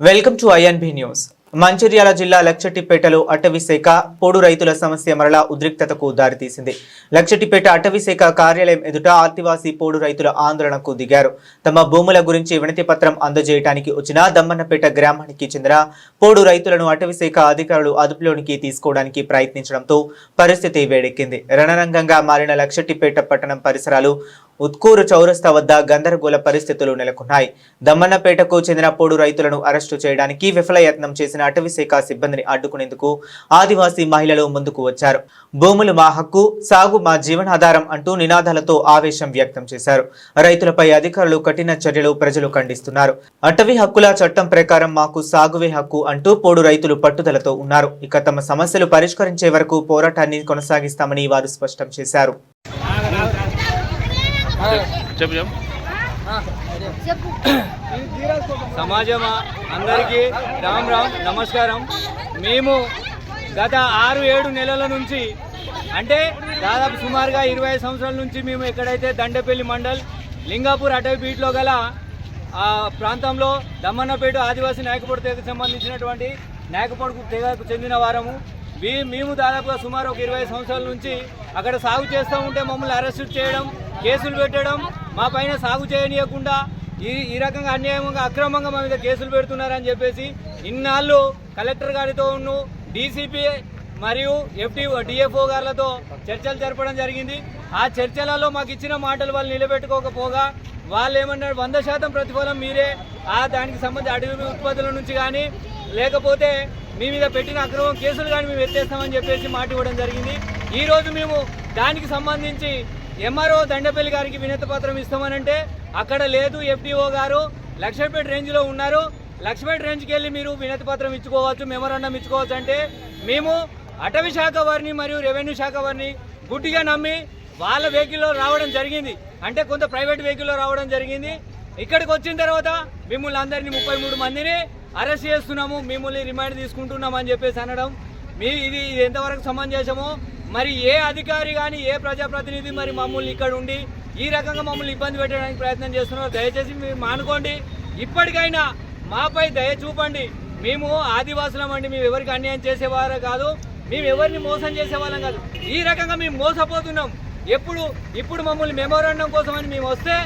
Welcome to INB news. Mancherial జిల్లా లక్షటిపేటలో అటవీశాఖ పోడు రైతుల సమస్య మరలా ఉద్రిక్తతకు దారితీసింది. లక్షటిపేట అటవీశాఖ కార్యాలయం ఎదుట ఆదివాసీ పోడు రైతుల ఆందోళనకు దిగారు. తమ భూముల గురించి వినతి పత్రం అందజేయడానికి వచ్చిన దమ్మన్నపేట గ్రామానికి చెందిన పోడు రైతులను అటవీశాఖ అధికారులు అదుపులోనికి తీసుకోవడానికి ప్రయత్నించడంతో పరిస్థితి వేడెక్కింది. రణరంగంగా మారిన లక్షటిపేట పట్టణం పరిసరాలు ఉత్కూరు చౌరస్తా వద్ద గందరగోళ పరిస్థితులు నెలకొన్నాయి. దమ్మన్నపేటకు చెందిన పోడు రైతులను అరెస్టు చేయడానికి విఫలయత్నం చేసిన అటవీ శాఖ సిబ్బందిని అడ్డుకునేందుకు ఆదివాసీ మహిళలు ముందుకు వచ్చారు. భూములు మా హక్కు సాగు మా జీవనాధారం అంటూ నినాదాలతో ఆవేశం వ్యక్తం చేశారు. రైతులపై అధికారులు కఠిన చర్యలు ప్రజలు ఖండిస్తున్నారు. అటవీ హక్కుల చట్టం ప్రకారం మాకు సాగువే హక్కు అంటూ పోడు రైతులు పట్టుదలతో ఉన్నారు. ఇక తమ సమస్యలు పరిష్కరించే వరకు పోరాటాన్ని కొనసాగిస్తామని వారు స్పష్టం చేశారు. చెప్పు చెప్పు. సమాజమా? అందరికీ రామ్ రామ్ నమస్కారం. మేము గత ఆరు ఏడు నెలల నుంచి అంటే దాదాపు సుమారుగా ఇరవై సంవత్సరాల నుంచి మేము ఎక్కడైతే దండపల్లి మండల్ లింగాపూర్ అటవీ బీట్లో గల ఆ ప్రాంతంలో దమ్మన్నపేట ఆదివాసీ నాయకపొడి తెగకు సంబంధించినటువంటి నాయకపొడుకు తెగకు చెందిన వారము. మీ మేము దాదాపుగా సుమారు ఒక ఇరవై సంవత్సరాల నుంచి అక్కడ సాగు చేస్తూ ఉంటే మమ్మల్ని అరెస్ట్ చేయడం కేసులు పెట్టడం మా పైన సాగు చేయనీయకుండా ఈ ఈ రకంగా అన్యాయంగా అక్రమంగా మా మీద కేసులు పెడుతున్నారని చెప్పేసి ఇన్నాళ్ళు కలెక్టర్ గారితో డీసీపీ మరియు ఎఫ్టీ డిఎఫ్ఓ గారులతో చర్చలు జరపడం జరిగింది. ఆ చర్చలలో మాకు ఇచ్చిన మాటలు వాళ్ళు నిలబెట్టుకోకపోగా వాళ్ళు ఏమన్నారు వంద శాతం ప్రతిఫలం మీరే. ఆ దానికి సంబంధించి అడవి ఉత్పత్తుల నుంచి కానీ లేకపోతే మీ మీద పెట్టిన అక్రమం కేసులు కానీ మేము ఎత్తేస్తామని చెప్పేసి మాట ఇవ్వడం జరిగింది. ఈరోజు మేము దానికి సంబంధించి ఎంఆర్ఓ దండపల్లి గారికి వినతి పత్రం ఇస్తామనంటే అక్కడ లేదు ఎఫ్డిఓ గారు. లక్ష్మీపేట రేంజ్లో ఉన్నారు. లక్ష్మీపేట రేంజ్కి వెళ్ళి మీరు వినతి పత్రం ఇచ్చుకోవచ్చు మెమోరాండం ఇచ్చుకోవచ్చు అంటే మేము అటవీ శాఖ వారిని మరియు రెవెన్యూ శాఖ వారిని గుడ్డిగా నమ్మి వాళ్ళ వెహికల్లో రావడం జరిగింది. అంటే కొంత ప్రైవేట్ వెహికల్లో రావడం జరిగింది. ఇక్కడికి వచ్చిన తర్వాత మిమ్మల్ని అందరినీ ముప్పై మూడు మందిని అరెస్ట్ చేస్తున్నాము. మిమ్మల్ని రిమాండ్ తీసుకుంటున్నాం అని చెప్పేసి అనడం. మీ ఇది ఇది ఎంతవరకు సమంజసమో మరి ఏ అధికారి కానీ ఏ ప్రజాప్రతినిధి మరి మమ్మల్ని ఇక్కడ ఉండి ఈ రకంగా మమ్మల్ని ఇబ్బంది పెట్టడానికి ప్రయత్నం చేస్తున్నారు దయచేసి మీరు మానుకోండి. ఇప్పటికైనా మాపై దయ చూపండి. మేము ఆదివాసులం అండి మేము ఎవరికి అన్యాయం చేసేవారు కాదు. మేము ఎవరిని మోసం చేసేవాళ్ళం కాదు. ఈ రకంగా మేము మోసపోతున్నాం. ఎప్పుడు ఇప్పుడు మమ్మల్ని మెమోరాండం కోసం అని మేము వస్తే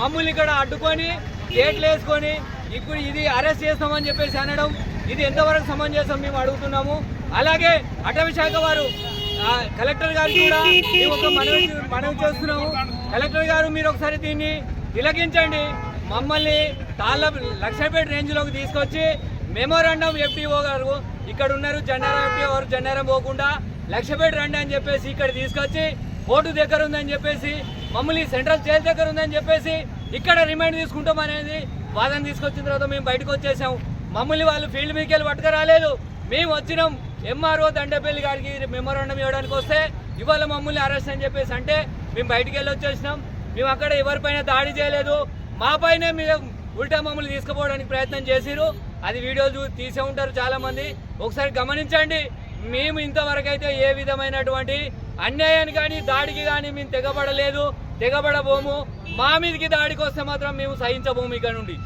మమ్మల్ని ఇక్కడ అడ్డుకొని గేట్లు వేసుకొని ఇప్పుడు ఇది అరెస్ట్ చేస్తామని చెప్పేసి అనడం ఇది ఎంతవరకు సమంజసం మేము అడుగుతున్నాము. అలాగే అటవీ శాఖ వారు కలెక్టర్ గారు కూడా మేము ఒక మనవి మనవి చేస్తున్నాము. కలెక్టర్ గారు మీరు ఒకసారి దీన్ని తిలకించండి. మమ్మల్ని తాళ్ళ లక్షపేట రేంజ్లోకి తీసుకొచ్చి మెమోరాండం ఎఫ్టీఓ గారు ఇక్కడ ఉన్నారు. జెండారం ఎఫ్టీఓ గారు జెండారం పోకుండా లక్షపేట రండి అని చెప్పేసి ఇక్కడ తీసుకొచ్చి కోర్టు దగ్గర ఉందని చెప్పేసి మమ్మల్ని సెంట్రల్ జైలు దగ్గర ఉందని చెప్పేసి ఇక్కడ రిమైండ్ తీసుకుంటాం అనేది వాదన తీసుకొచ్చిన తర్వాత మేము బయటకు వచ్చేసాము మమ్మల్ని వాళ్ళు ఫీల్డ్ మీదకి వెళ్ళి పట్టుకు రాలేదు మేము వచ్చినాం ఎంఆర్ఓ దండపల్లి గారికి మెమోరాండం ఇవ్వడానికి వస్తే ఇవాళ మమ్మల్ని అరెస్ట్ అని చెప్పేసి అంటే మేము బయటికి వెళ్ళి వచ్చేసినాం. మేము అక్కడ ఎవరిపైన దాడి చేయలేదు. మాపైనే మీరు ఉల్టా మమ్మల్ని తీసుకుపోవడానికి ప్రయత్నం చేసిరు అది వీడియోలు తీసే ఉంటారు చాలామంది. ఒకసారి గమనించండి మేము ఇంతవరకు అయితే ఏ విధమైనటువంటి అన్యాయాన్ని కానీ దాడికి కానీ మేము తెగబడలేదు తెగబడబోము. మా మీదకి దాడికి వస్తే మాత్రం మేము సహించబోము ఇక్కడ నుండి.